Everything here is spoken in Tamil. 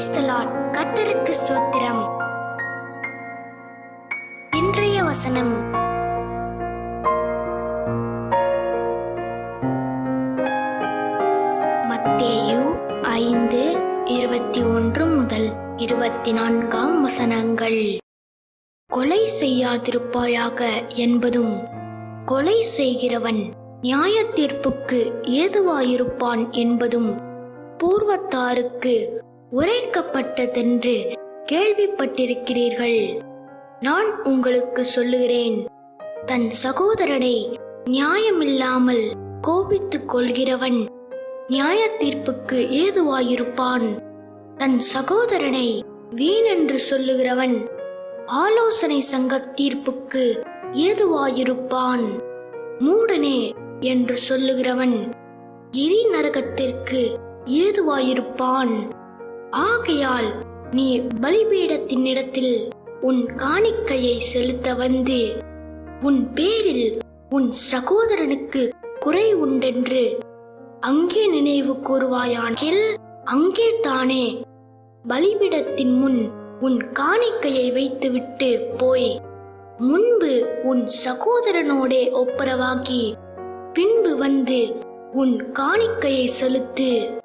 கத்தருக்கு ஸ்தோத்திரம். இன்றைய வசனம். மத்தேயு ஐந்து இருபத்தி ஒன்று முதல் இருபத்தி நான்காம் வசனங்கள். கொலை செய்யாதிருப்பாயாக என்பதும் கொலை செய்கிறவன் நியாய தீர்ப்புக்கு ஏதுவாயிருப்பான் என்பதும் பூர்வத்தாருக்கு உரைக்கப்பட்டதென்று கேள்விப்பட்டிருக்கிறீர்கள். நான் உங்களுக்கு சொல்லுகிறேன் தன் சகோதரனை நியாயமில்லாமல் கோபித்துக் கொள்கிறவன் நியாய தீர்ப்புக்கு ஏதுவாயிருப்பான். தன் சகோதரனை வீணென்று சொல்லுகிறவன் ஆலோசனை சங்க தீர்ப்புக்கு ஏதுவாயிருப்பான். மூடனே என்று சொல்லுகிறவன் எரி நரகத்திற்கு ஏதுவாயிருப்பான். ஆகையால் நீ பலிபீடத்தினிடத்தில் உன் காணிக்கையை செலுத்த வந்து உன் பேரில் உன் சகோதரனுக்கு குறை உண்டென்று அங்கே நினைவு கூறுவாயானில் அங்கே தானே பலிபீடத்தின் முன் உன் காணிக்கையை வைத்துவிட்டு போய் முன்பு உன் சகோதரனோடே ஒப்புரவாகி பின்பு வந்து உன் காணிக்கையை செலுத்து.